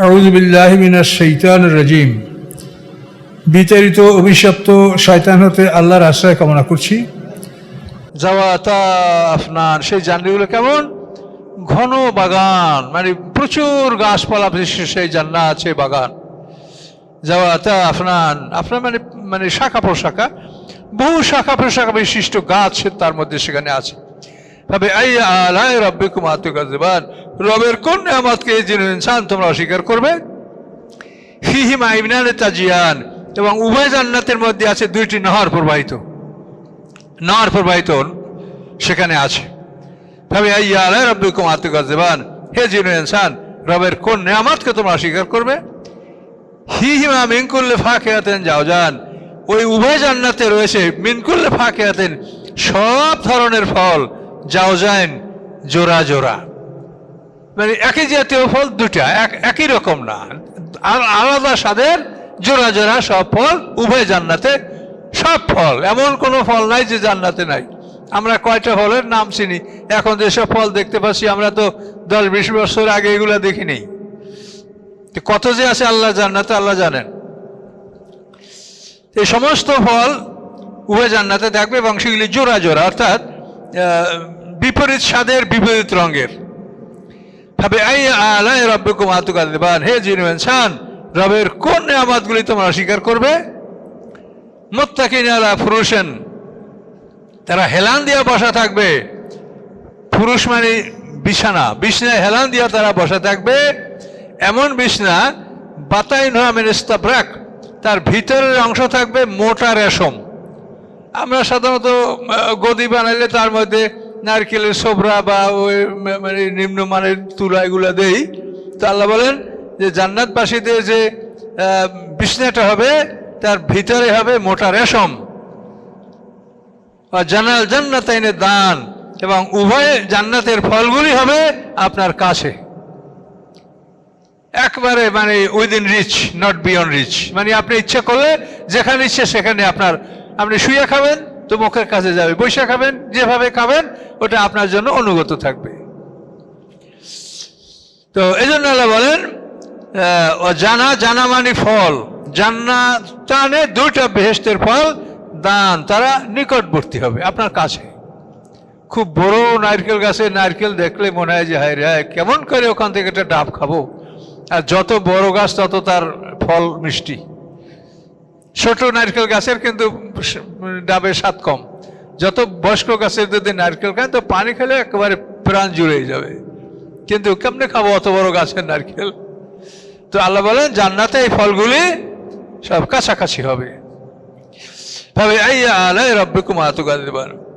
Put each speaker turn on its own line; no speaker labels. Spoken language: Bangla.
আউযু বিল্লাহি মিনাশ শাইতানির রাজিম। বিতাড়িত, অভিশপ্ত শয়তান হতে আল্লাহর আশ্রয় কামনা করছি।
জাওয়াতা আফনান, সেই জান্নাতগুলো কেমন? ঘন বাগান মানে প্রচুর গাছপালা বিশিষ্ট সেই জান্নাত আছে বাগান। জাওয়াতা আফনান আপনার মানে মানে শাখা প্রশাখা। বহু শাখা প্রশাখা বিশিষ্ট গাছ তার মধ্যে সেখানে আছে। তবে আই আলাই রব্বে কুমাতুকাজবান রবের কোন নিয়ামতকে এই জিনিস ইনসান তোমরা অস্বীকার করবে? ফিহিম আইমিনানে তাজিয়ান। এবং উভয় জান্নাতের মধ্যে আছে দুইটি নহর প্রবাহিত। নহর প্রবাহিত সেখানে আছে। তবে আইয়া আলাই রব্বে কুমাতুকাজবান হে জিনু ইনসান, রবের কোন নিয়ামতকে তোমরা অস্বীকার করবে? হিহিমা মিনকুল্লে ফাঁকে আতেন যাও যান। ওই উভয় জান্নাতে রয়েছে মিনকুল্লে ফাঁকে আতেন সব ধরনের ফল। যান জোড়া জোড়া। মানে একই জাতীয় ফল দুটা এক- একই রকম না। আর আলাদা স্বাদের জোড়া জোড়া সব ফল, উভয় জান্নাতে সব ফল। এমন কোনো ফল নাই যে জান্নাতে নাই। আমরা কয়টা ফলের নাম চিনি? এখন যেসব ফল দেখতে পাচ্ছি, আমরা তো দশ, বিশ বছর আগে এগুলো দেখিনি। কত যে আছে আল্লাহ জান্নাতে, আল্লাহ জানেন। এই সমস্ত ফল উভয় জান্নাতে দেখবে এবং সেগুলি জোড়া জোড়া। অর্থাৎ বিপরীত স্বাদের, বিপরীত রঙের। আই আলাই রব্বকুম আতুকাল দেবান হে জিনু ইনসান, রবের কোন নিয়ামতগুলি তোমরা অস্বীকার করবে? মুত্তাকিন আলা ফুরুশেন, তারা হেলান দিয়া বসা থাকবে। পুরুষ মানে বিছানা, বিছনায় হেলান দিয়া তারা বসা থাকবে। এমন বিছনা বাতাই নোয়া মেনেস্তাপ্রাক তার ভিতরের অংশ থাকবে মোটা রেশম। আমরা সাধারণত গদি বানাইলে তার মধ্যে নারকেলের সোবরা বা ওই মানে নিম্নমানের তুলা এগুলো দেই। তো আল্লাহ বলেন যে জান্নাতবাসীদের যে বিছনাটা হবে, তার ভিতরে হবে মোটা রেশম। আর জানাল জান্নাতাইনের দান এবং উভয় জান্নাতের ফলগুলি হবে আপনার কাছে। একবারে মানে within reach not beyond reach মানে আপনি ইচ্ছা করলে যেখানে ইচ্ছে সেখানে আপনার আপনি শুয়ে খাবেন, তো মুখের কাছে যাবে। বৈশা খাবেন, যেভাবে খাবেন, ওটা আপনার জন্য অনুগত থাকবে। তো এই জন্য বলেন জানা জানা মানে ফল। জান্নাতানে দুইটা বেহেস্তের ফল, দান, তারা নিকটবর্তী হবে, আপনার কাছে। খুব বড় নারকেল গাছে নারকেল দেখলে মনে হয় যে, হায় রে, কেমন করে ওখান থেকে একটা ডাব খাব। আর যত বড় গাছ, তত তার ফল মিষ্টি। ছোট নারকেল গাছের কিন্তু ডাবের স্বাদ কম। যত বয়স্ক গাছের যদি নারকেল খায়, তো পানি খেলে একেবারে প্রাণ জুড়ে যাবে। কিন্তু কেমনে খাব অত বড় গাছের নারকেল? তো আল্লাহ বলেন, জান্নাতে এই ফলগুলি সব কাছাকাছি হবে। ভাবে, আইয়া আলাই রব্বিকুম আতুকাদিবান